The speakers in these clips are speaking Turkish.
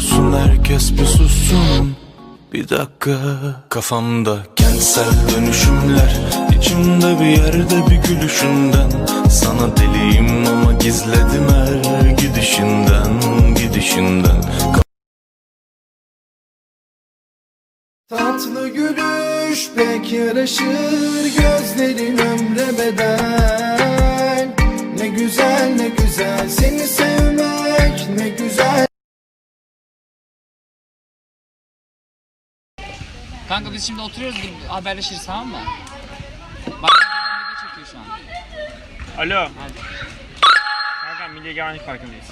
dursun herkes bir sussun. Bir dakika. Kafamda kentsel dönüşümler içimde bir yerde bir gülüşünden. Sana deliyim ama gizledim her gidişinden Gidişinden. Tatlı gülüş pek yaraşır gözlerin ömre bedel. Ne güzel ne güzel seni sevmek ne güzel Kanka biz şimdi oturuyoruz bir haberleşiriz tamam mı? Bak video çekiyor şu an. Alo. Kanka Milli Egemenlik Parkı'ndayız.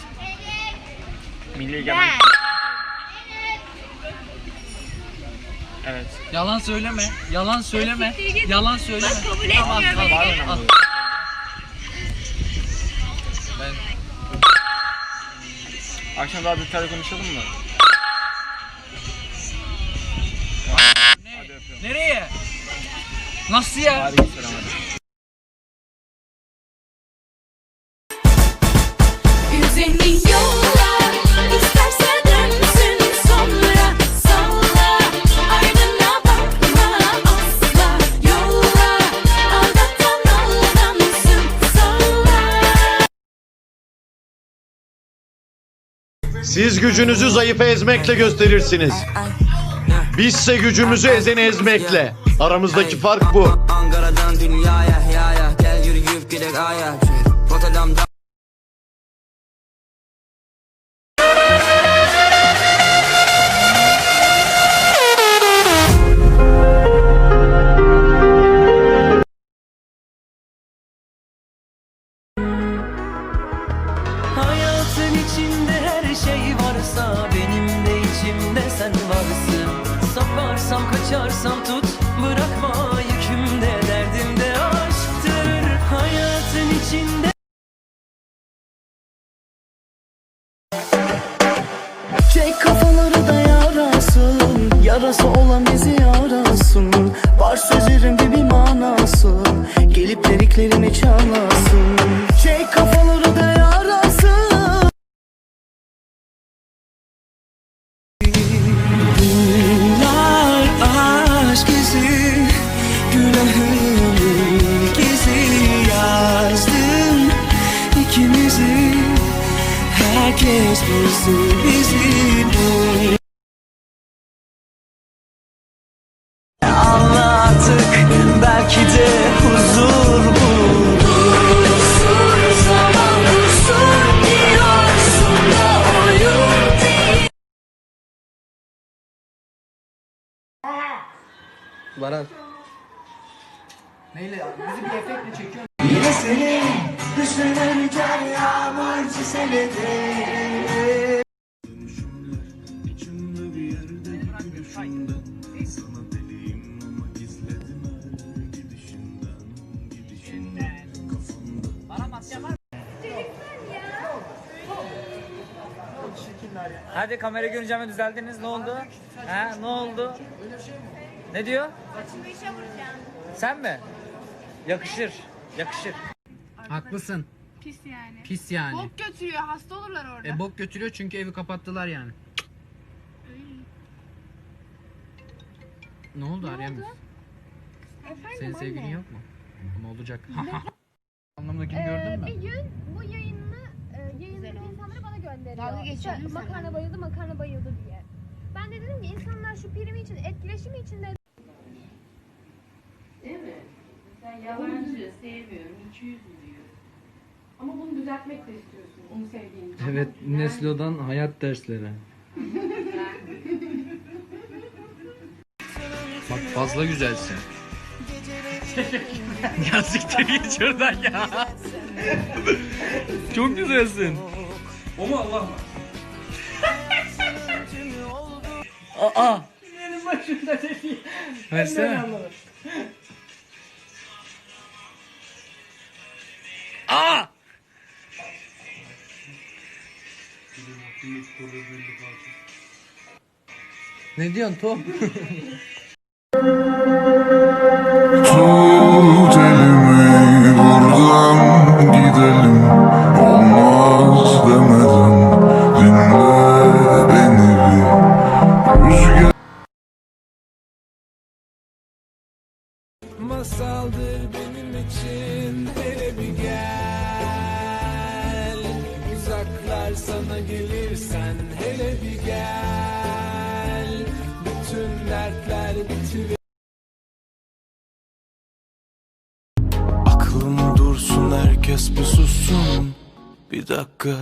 Milli Egemenlik Evet. Yalan söyleme. Yalan söyleme. Yalan söyleme. kabul Tamam, etmiyorum. tamam, al. önemli? Ben Akşam daha detaylı konuşalım mı? Aldatan aldansın Salla. Siz gücünüzü zayıfı ezmekle gösterirsiniz. Bizse gücümüzü ezeni ezmekle. Aramızdaki fark bu. Ankara'dan dünyaya ya ya Gel yürüyüp gidek aya Saparsam kaçarsam tut Bırakma yükümde derdimde aşktır. Hayatın içinde Çek kafaları da yarasın Yarası olan bizi yarasın. Var sözlerimde bir manası Gelip liriklerimi çalasın bizi Anla artık belki de huzur buluruz Zaman dursun diyorsun da oyun değil Yine seni düşünürken yağmur çiseledi Hadi kamera görünce düzeldiniz. Ne oldu? Ha ne oldu? Ne diyor? Sen mi? Yakışır. Yakışır. Haklısın. Pis yani. Pis yani. Bok götürüyor. Hasta olurlar orada. E bok götürüyor çünkü evi kapattılar yani. Ne oldu arayamıyorsun? Senin sevgilin yok mu? Ama olacak. Anlamındakini gördün mü? Bir gün bu yayınını e, bana gönderiyor. Dalga geçiyor İşte makarna bayıldı, makarna bayıldı diye. Ben de dedim ki insanlar şu primi için, etkileşimi için de Değil mi? Sen yalancı, sevmiyorum, 200 mü diyor. Ama bunu düzeltmek de istiyorsun, onu sevdiğin için. Evet, nerede? Neslo'dan hayat dersleri. Bak fazla güzelsin. ya siktir git şuradan ya. Çok güzelsin. O mu Allah mı? Aa. Benim başımda dedi. Versene. Aa! Ne diyorsun Tom? masaldır benim için. Hele bir gel. Uzaklar sana gelirsen Hele bir gel. Bütün dertler bitirir Aklım dursun herkes bir sussun. Bir dakika.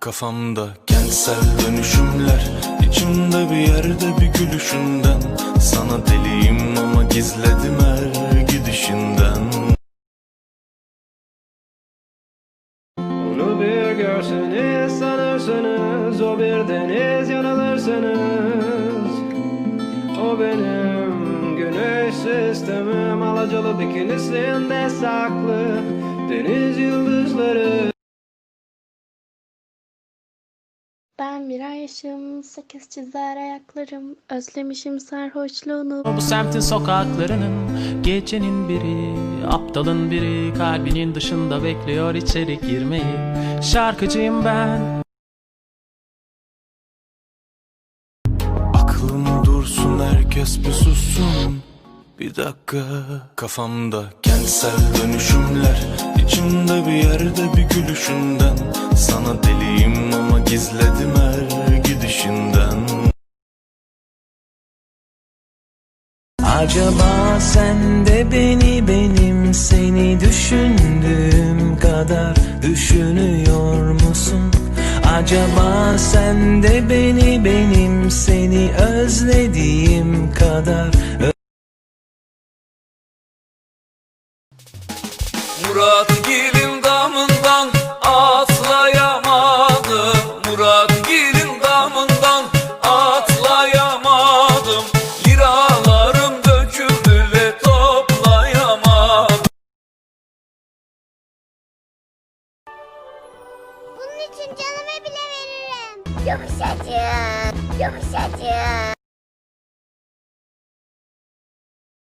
Kafamda kentsel dönüşümler içimde bir yerde bir gülüşünden Sana deliyim ama gizledim her gidişinden Onu bir görseniz sanırsınız O bir deniz yanılırsınız. O benim güneş sistemim Alacalı bikinisinde saklı Deniz yıldızları Ben bir yaşım, sekiz çizer ayaklarım. Özlemişim sarhoşluğunu. Bu semtin sokaklarının Gecenin biri Aptalın biri Kalbinin dışında bekliyor içeri girmeyi Şarkıcıyım ben Aklım dursun herkes bir sussun Bir dakika kafamda kentsel dönüşümler içimde bir yerde bir gülüşünden Sana deliyim ama gizledim her gidişinden Acaba sen de beni benim seni düşündüğüm kadar düşünüyor musun? Acaba sen de beni benim seni özlediğim kadar Murat Gil'in damından atlayamadım Murat Gil'in damından atlayamadım Liralarım döküldü toplayamadım Bunun için canımı bile veririm. Yumuşacık, yumuşacık.